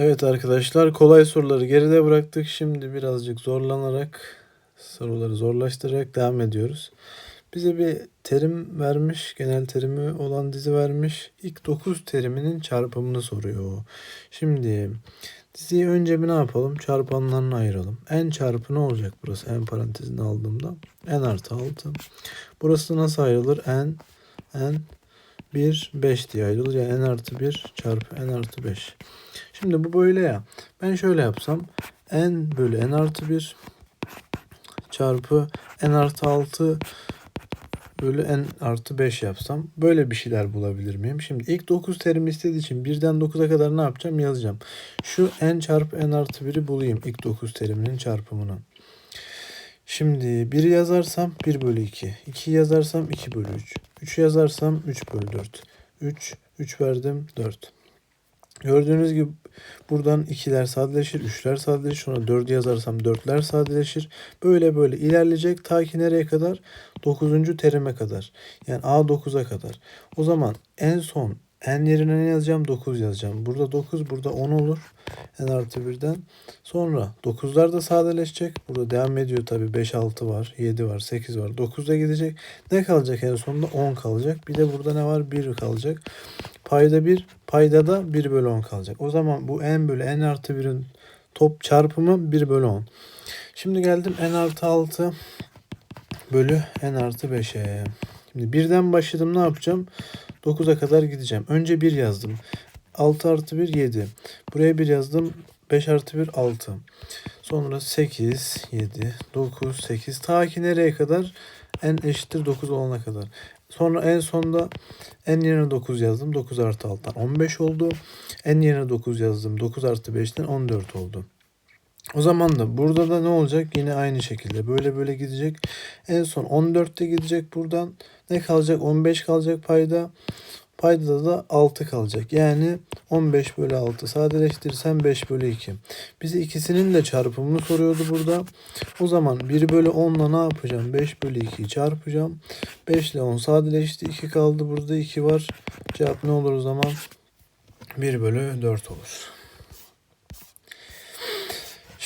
Evet arkadaşlar kolay soruları geride bıraktık. Şimdi birazcık zorlanarak soruları zorlaştırarak devam ediyoruz. Bize bir terim vermiş, genel terimi olan dizi vermiş. İlk 9 teriminin çarpımını soruyor. Şimdi diziyi önce bir ne yapalım? Çarpanlarını ayıralım. En çarpı ne olacak burası? En parantezini aldığımda. En artı 6. Burası nasıl ayrılır? En, en 1, 5 diye ayrılır. Yani n artı 1 çarpı n artı 5. Şimdi bu böyle ya. Ben şöyle yapsam. n bölü n artı 1 çarpı n artı 6 bölü n artı 5 yapsam böyle bir şeyler bulabilir miyim? Şimdi ilk 9 terim istediği için 1'den 9'a kadar ne yapacağım? Yazacağım. Şu n çarpı n artı 1'i bulayım ilk 9 teriminin çarpımını. Şimdi 1 yazarsam 1 bölü 2. 2 yazarsam 2 bölü 3. 3 yazarsam 3 bölü 4. 3, 3 verdim 4. Gördüğünüz gibi buradan 2'ler sadeleşir, 3'ler sadeleşir. Sonra 4'ü yazarsam 4'ler sadeleşir. Böyle böyle ilerleyecek ta ki nereye kadar? 9. terime kadar. Yani A9'a kadar. O zaman en son n yerine ne yazacağım? 9 yazacağım. Burada 9, burada 10 olur. N artı 1'den. Sonra 9'lar da sadeleşecek. Burada devam ediyor tabii. 5, 6 var, 7 var, 8 var. 9 da gidecek. Ne kalacak en sonunda? 10 kalacak. Bir de burada ne var? 1 kalacak. Payda 1, payda da 1 bölü 10 kalacak. O zaman bu n bölü n artı 1'in top çarpımı 1 bölü 10. Şimdi geldim n artı 6 bölü n artı 5'e. Şimdi birden başladım ne yapacağım? 9'a kadar gideceğim. Önce 1 yazdım. 6 artı 1 7. Buraya 1 yazdım. 5 artı 1 6. Sonra 8, 7, 9, 8. Ta ki nereye kadar? n eşittir 9 olana kadar. Sonra en sonda n yerine 9 yazdım. 9 artı 6'dan 15 oldu. n yerine 9 yazdım. 9 artı 5'ten 14 oldu. O zaman da burada da ne olacak? Yine aynı şekilde böyle böyle gidecek. En son 14'te gidecek buradan. Ne kalacak? 15 kalacak payda. Payda da 6 kalacak. Yani 15 bölü 6 sadeleştirirsem 5 bölü 2. Bize ikisinin de çarpımını soruyordu burada. O zaman 1 bölü 10 ile ne yapacağım? 5 bölü 2'yi çarpacağım. 5 ile 10 sadeleşti. 2 kaldı. Burada 2 var. Cevap ne olur o zaman? 1 bölü 4 olur.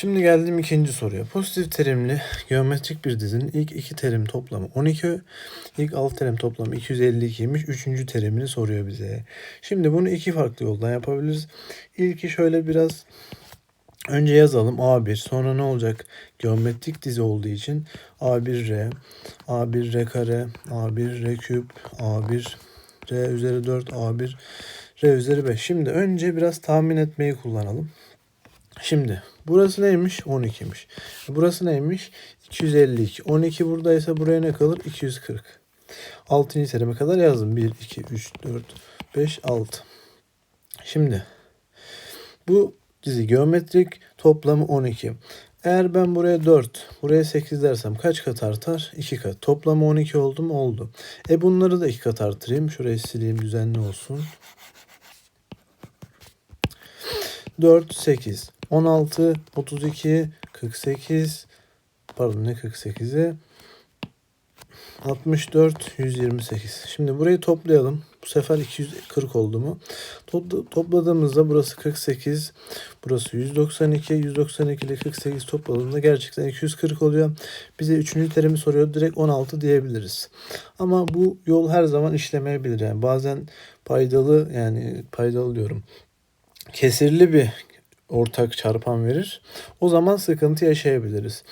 Şimdi geldim ikinci soruya. Pozitif terimli geometrik bir dizinin ilk iki terim toplamı 12, ilk alt terim toplamı 252'ymiş. Üçüncü terimini soruyor bize. Şimdi bunu iki farklı yoldan yapabiliriz. İlki şöyle biraz önce yazalım A1 sonra ne olacak? Geometrik dizi olduğu için A1R, A1R kare, A1R küp, A1 R üzeri 4, A1 R üzeri 5. Şimdi önce biraz tahmin etmeyi kullanalım. Şimdi burası neymiş? 12'miş. Burası neymiş? 252. 12 buradaysa buraya ne kalır? 240. 6. terime kadar yazdım. 1, 2, 3, 4, 5, 6. Şimdi bu dizi geometrik toplamı 12. Eğer ben buraya 4, buraya 8 dersem kaç kat artar? 2 kat. Toplamı 12 oldu mu? Oldu. E bunları da 2 kat artırayım. Şurayı sileyim düzenli olsun. 4, 8. 16, 32, 48, pardon ne 48'i? 64, 128. Şimdi burayı toplayalım. Bu sefer 240 oldu mu? Topladığımızda burası 48, burası 192, 192 ile 48 topladığında gerçekten 240 oluyor. Bize 3. terimi soruyor. Direkt 16 diyebiliriz. Ama bu yol her zaman işlemeyebilir. Yani bazen paydalı yani paydalı diyorum. Kesirli bir ortak çarpan verir. O zaman sıkıntı yaşayabiliriz.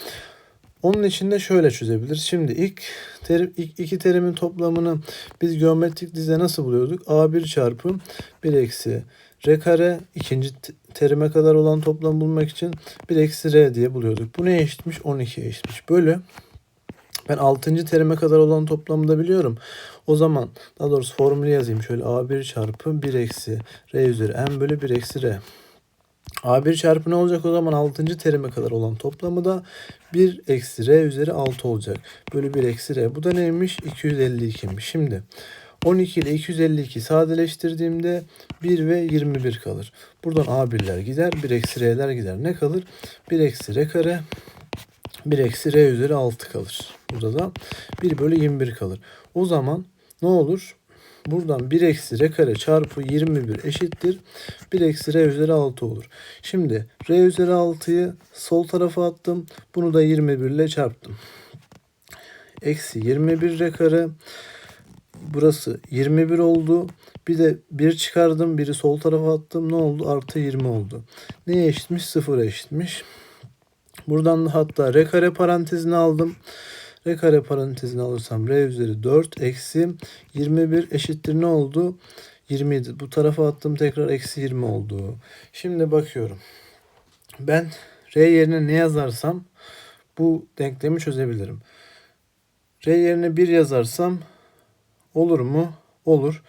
Onun için de şöyle çözebiliriz. Şimdi ilk, terim, ilk iki terimin toplamını biz geometrik dizide nasıl buluyorduk? A1 çarpı 1 eksi R kare ikinci terime kadar olan toplam bulmak için 1 eksi R diye buluyorduk. Bu neye eşitmiş? 12'ye eşitmiş. Bölü ben 6. terime kadar olan toplamı da biliyorum. O zaman daha doğrusu formülü yazayım. Şöyle A1 çarpı 1 eksi R üzeri M bölü 1 eksi R. A1 çarpı ne olacak o zaman 6. terime kadar olan toplamı da 1 eksi R üzeri 6 olacak. Bölü 1 eksi R. Bu da neymiş? 252'ymiş. Şimdi 12 ile 252 sadeleştirdiğimde 1 ve 21 kalır. Buradan A1'ler gider. 1 eksi R'ler gider. Ne kalır? 1 eksi R kare 1 eksi R üzeri 6 kalır. Burada da 1 bölü 21 kalır. O zaman ne olur? Buradan 1 eksi r kare çarpı 21 eşittir. 1 eksi r üzeri 6 olur. Şimdi r üzeri 6'yı sol tarafa attım. Bunu da 21 ile çarptım. Eksi 21 r kare. Burası 21 oldu. Bir de 1 çıkardım. Biri sol tarafa attım. Ne oldu? Artı 20 oldu. Neye eşitmiş? 0'a eşitmiş. Buradan da hatta r kare parantezini aldım. R kare parantezini alırsam R üzeri 4 eksi 21 eşittir ne oldu? 27. Bu tarafa attım tekrar eksi 20 oldu. Şimdi bakıyorum. Ben R yerine ne yazarsam bu denklemi çözebilirim. R yerine 1 yazarsam olur mu? Olur.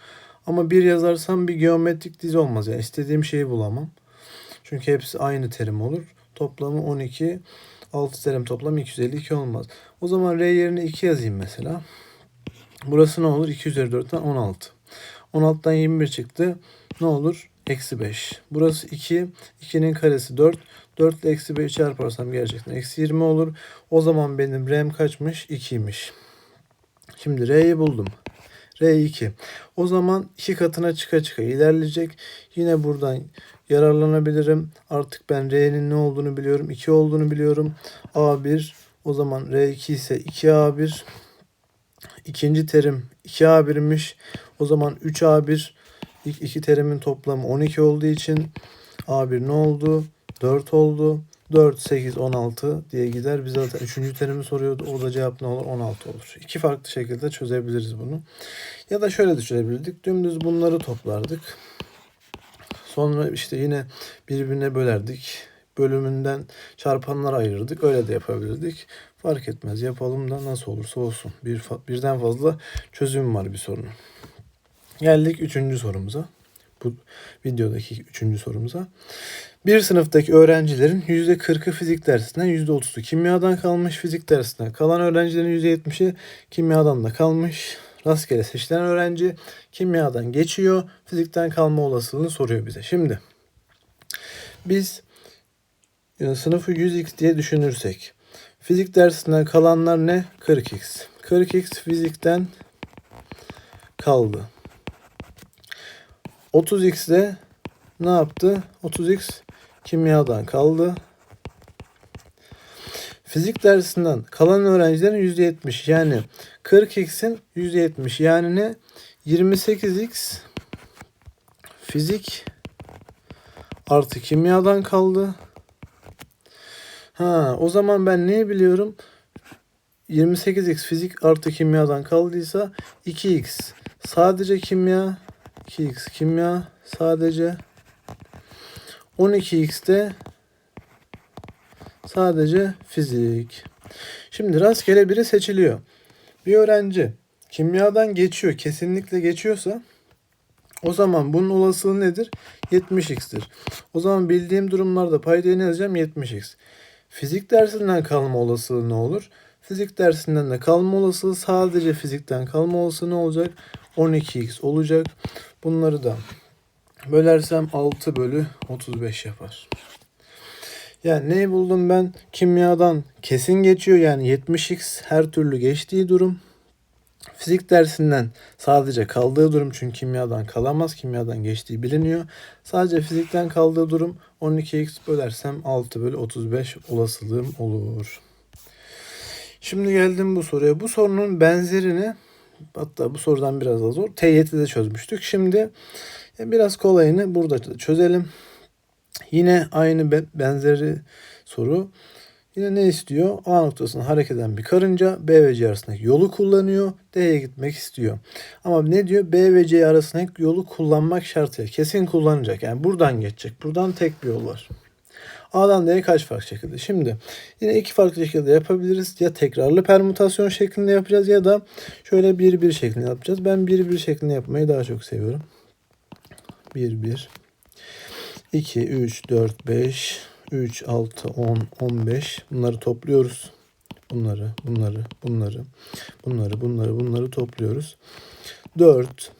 Ama 1 yazarsam bir geometrik dizi olmaz. Yani istediğim şeyi bulamam. Çünkü hepsi aynı terim olur. Toplamı 12. 6 terim toplam 252 olmaz. O zaman R yerine 2 yazayım mesela. Burası ne olur? 2 üzeri 4'ten 16. 16'dan 21 çıktı. Ne olur? Eksi 5. Burası 2. 2'nin karesi 4. 4 ile eksi 5 çarparsam gerçekten eksi 20 olur. O zaman benim R'm kaçmış? 2'ymiş. Şimdi R'yi buldum. R2. O zaman iki katına çıka çıka ilerleyecek. Yine buradan yararlanabilirim. Artık ben R'nin ne olduğunu biliyorum. 2 olduğunu biliyorum. A1 o zaman R2 ise 2A1. İkinci terim 2A1'miş. O zaman 3A1 ilk iki terimin toplamı 12 olduğu için A1 ne oldu? 4 oldu. 4, 8, 16 diye gider. Biz zaten 3. terimi soruyordu. O da cevap ne olur? 16 olur. İki farklı şekilde çözebiliriz bunu. Ya da şöyle düşünebilirdik. Dümdüz bunları toplardık. Sonra işte yine birbirine bölerdik. Bölümünden çarpanlar ayırırdık. Öyle de yapabilirdik. Fark etmez. Yapalım da nasıl olursa olsun. Bir, birden fazla çözüm var bir sorunun. Geldik üçüncü sorumuza. Bu videodaki üçüncü sorumuza. Bir sınıftaki öğrencilerin %40'ı fizik dersinden %30'u kimyadan kalmış. Fizik dersinden kalan öğrencilerin %70'i kimyadan da kalmış. Rastgele seçilen öğrenci kimyadan geçiyor. Fizikten kalma olasılığını soruyor bize. Şimdi biz yani sınıfı 100x diye düşünürsek fizik dersinden kalanlar ne? 40x. 40x fizikten kaldı. 30x de ne yaptı? 30x kimyadan kaldı. Fizik dersinden kalan öğrencilerin %70 yani 40x'in %70 yani ne? 28x fizik artı kimyadan kaldı. Ha, o zaman ben neyi biliyorum? 28x fizik artı kimyadan kaldıysa 2x sadece kimya 2x kimya sadece 12x de sadece fizik. Şimdi rastgele biri seçiliyor. Bir öğrenci kimyadan geçiyor, kesinlikle geçiyorsa o zaman bunun olasılığı nedir? 70x'tir. O zaman bildiğim durumlarda paydayı ne yazacağım? 70x. Fizik dersinden kalma olasılığı ne olur? Fizik dersinden de kalma olasılığı sadece fizikten kalma olasılığı ne olacak? 12x olacak. Bunları da bölersem 6 bölü 35 yapar. Yani neyi buldum ben? Kimyadan kesin geçiyor yani 70x her türlü geçtiği durum. Fizik dersinden sadece kaldığı durum çünkü kimyadan kalamaz. Kimyadan geçtiği biliniyor. Sadece fizikten kaldığı durum 12x bölersem 6 bölü 35 olasılığım olur. Şimdi geldim bu soruya. Bu sorunun benzerini hatta bu sorudan biraz daha zor. T7'de çözmüştük. Şimdi biraz kolayını burada çözelim. Yine aynı benzeri soru. Yine ne istiyor? A noktasına hareket eden bir karınca B ve C arasındaki yolu kullanıyor. D'ye gitmek istiyor. Ama ne diyor? B ve C arasındaki yolu kullanmak şartıyla. Kesin kullanacak. Yani buradan geçecek. Buradan tek bir yol var. A'dan D'ye kaç farklı şekilde? Şimdi yine iki farklı şekilde yapabiliriz. Ya tekrarlı permütasyon şeklinde yapacağız ya da şöyle bir bir şeklinde yapacağız. Ben bir bir şeklinde yapmayı daha çok seviyorum. 1 1 2 3 4 5 3 6 10 15 bunları topluyoruz. Bunları, bunları, bunları, bunları, bunları, bunları topluyoruz. 4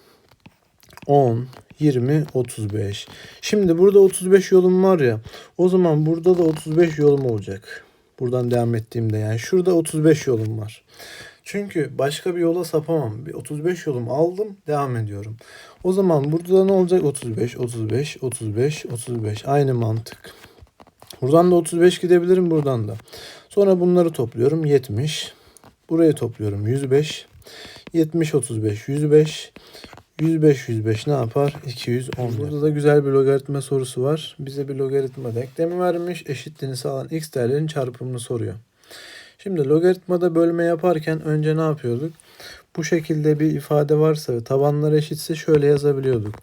10 20 35. Şimdi burada 35 yolum var ya. O zaman burada da 35 yolum olacak. Buradan devam ettiğimde yani şurada 35 yolum var. Çünkü başka bir yola sapamam. Bir 35 yolumu aldım, devam ediyorum. O zaman burada da ne olacak? 35, 35, 35, 35. Aynı mantık. Buradan da 35 gidebilirim buradan da. Sonra bunları topluyorum 70. Burayı topluyorum 105. 70 35 105. 105 105 ne yapar? 210. Burada da güzel bir logaritma sorusu var. Bize bir logaritma denklemi vermiş. Eşitliğini sağlayan x değerlerin çarpımını soruyor. Şimdi logaritmada bölme yaparken önce ne yapıyorduk? Bu şekilde bir ifade varsa ve tabanlar eşitse şöyle yazabiliyorduk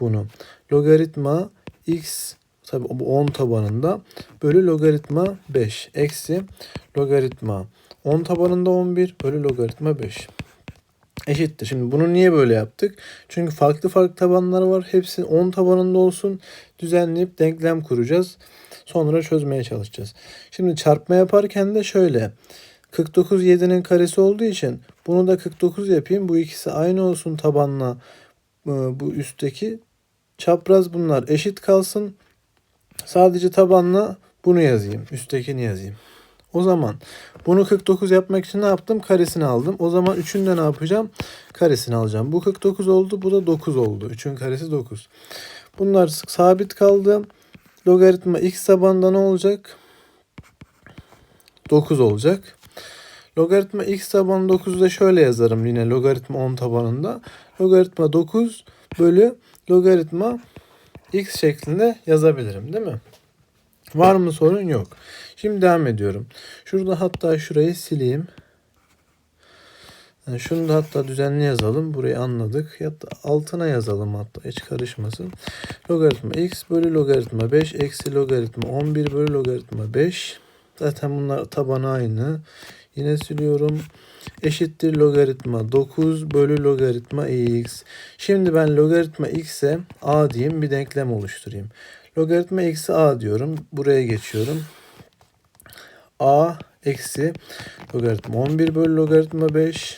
bunu. Logaritma x tabi bu 10 tabanında bölü logaritma 5 eksi logaritma 10 tabanında 11 bölü logaritma 5 eşittir. Şimdi bunu niye böyle yaptık? Çünkü farklı farklı tabanları var. Hepsi 10 tabanında olsun. Düzenleyip denklem kuracağız. Sonra çözmeye çalışacağız. Şimdi çarpma yaparken de şöyle. 49 7'nin karesi olduğu için bunu da 49 yapayım. Bu ikisi aynı olsun tabanla e, bu üstteki. Çapraz bunlar eşit kalsın. Sadece tabanla bunu yazayım. Üsttekini yazayım. O zaman bunu 49 yapmak için ne yaptım? Karesini aldım. O zaman 3'ün de ne yapacağım? Karesini alacağım. Bu 49 oldu. Bu da 9 oldu. 3'ün karesi 9. Bunlar sabit kaldı. Logaritma x tabanında ne olacak? 9 olacak. Logaritma x tabanı 9'u da şöyle yazarım yine logaritma 10 tabanında. Logaritma 9 bölü logaritma x şeklinde yazabilirim değil mi? Var mı sorun? Yok. Şimdi devam ediyorum. Şurada hatta şurayı sileyim. Yani şunu da hatta düzenli yazalım. Burayı anladık. Ya da altına yazalım hatta hiç karışmasın. Logaritma x bölü logaritma 5 eksi logaritma 11 bölü logaritma 5. Zaten bunlar tabanı aynı. Yine siliyorum. Eşittir logaritma 9 bölü logaritma x. Şimdi ben logaritma x'e a diyeyim bir denklem oluşturayım. Logaritma eksi a diyorum. Buraya geçiyorum. a eksi logaritma 11 bölü logaritma 5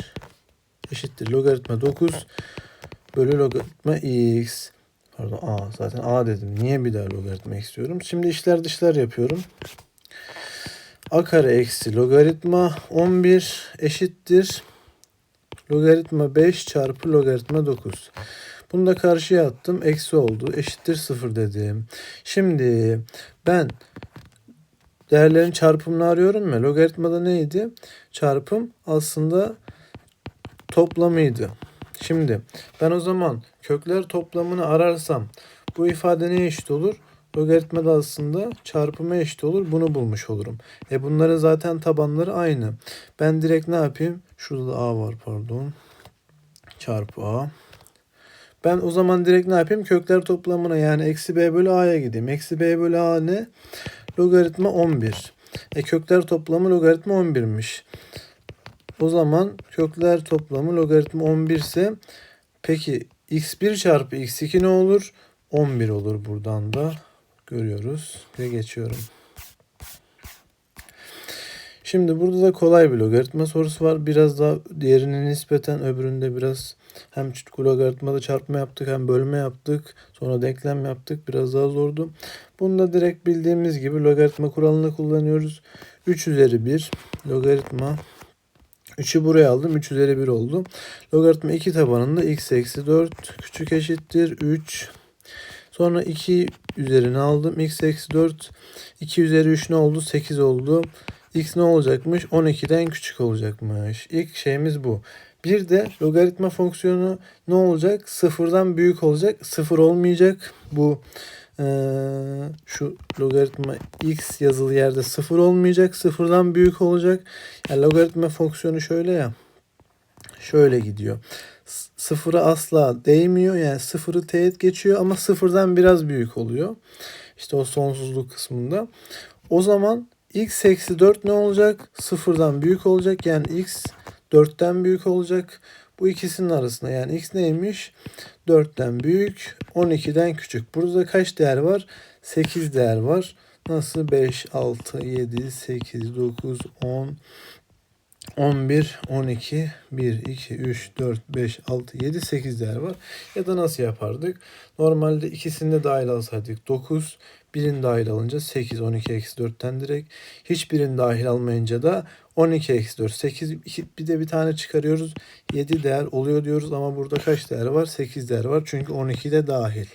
eşittir logaritma 9 bölü logaritma x. Pardon a zaten a dedim. Niye bir daha logaritma istiyorum? Şimdi işler dışlar yapıyorum. A kare eksi logaritma 11 eşittir logaritma 5 çarpı logaritma 9. Bunu da karşıya attım. Eksi oldu. Eşittir 0 dedim. Şimdi ben değerlerin çarpımını arıyorum ya. Logaritmada neydi? Çarpım aslında toplamıydı. Şimdi ben o zaman kökler toplamını ararsam bu ifade neye eşit olur? Logaritmada aslında çarpıma eşit olur. Bunu bulmuş olurum. E bunların zaten tabanları aynı. Ben direkt ne yapayım? Şurada da a var pardon. Çarpı a. Ben o zaman direkt ne yapayım? Kökler toplamına yani eksi b bölü a'ya gideyim. Eksi b bölü a ne? Logaritma 11. E kökler toplamı logaritma 11'miş. O zaman kökler toplamı logaritma 11 ise peki x1 çarpı x2 ne olur? 11 olur buradan da görüyoruz ve geçiyorum. Şimdi burada da kolay bir logaritma sorusu var. Biraz daha diğerine nispeten öbüründe biraz hem logaritmada çarpma yaptık hem bölme yaptık. Sonra denklem yaptık. Biraz daha zordu. Bunda direkt bildiğimiz gibi logaritma kuralını kullanıyoruz. 3 üzeri 1 logaritma 3'ü buraya aldım. 3 üzeri 1 oldu. Logaritma 2 tabanında x eksi 4 küçük eşittir 3. Sonra 2 üzerine aldım. x eksi 4. 2 üzeri 3 ne oldu? 8 oldu. x ne olacakmış? 12'den küçük olacakmış. İlk şeyimiz bu. Bir de logaritma fonksiyonu ne olacak? Sıfırdan büyük olacak. Sıfır olmayacak. Bu ee, şu logaritma x yazılı yerde sıfır olmayacak. Sıfırdan büyük olacak. Yani logaritma fonksiyonu şöyle ya. Şöyle gidiyor. Sıfıra asla değmiyor. Yani sıfırı teğet geçiyor ama sıfırdan biraz büyük oluyor. İşte o sonsuzluk kısmında. O zaman x eksi 4 ne olacak? Sıfırdan büyük olacak. Yani x 4'ten büyük olacak. Bu ikisinin arasında yani x neymiş? 4'ten büyük, 12'den küçük. Burada kaç değer var? 8 değer var. Nasıl? 5, 6, 7, 8, 9, 10, 11, 12, 1, 2, 3, 4, 5, 6, 7, 8 değer var. Ya da nasıl yapardık? Normalde ikisini de dahil alsaydık 9, birini dahil alınca 8, 12 eksi 4'ten direkt. Hiçbirini dahil almayınca da 12 eksi 4, 8. İki- Bir de bir tane çıkarıyoruz. 7 değer oluyor diyoruz ama burada kaç değer var? 8 değer var çünkü 12 de dahil.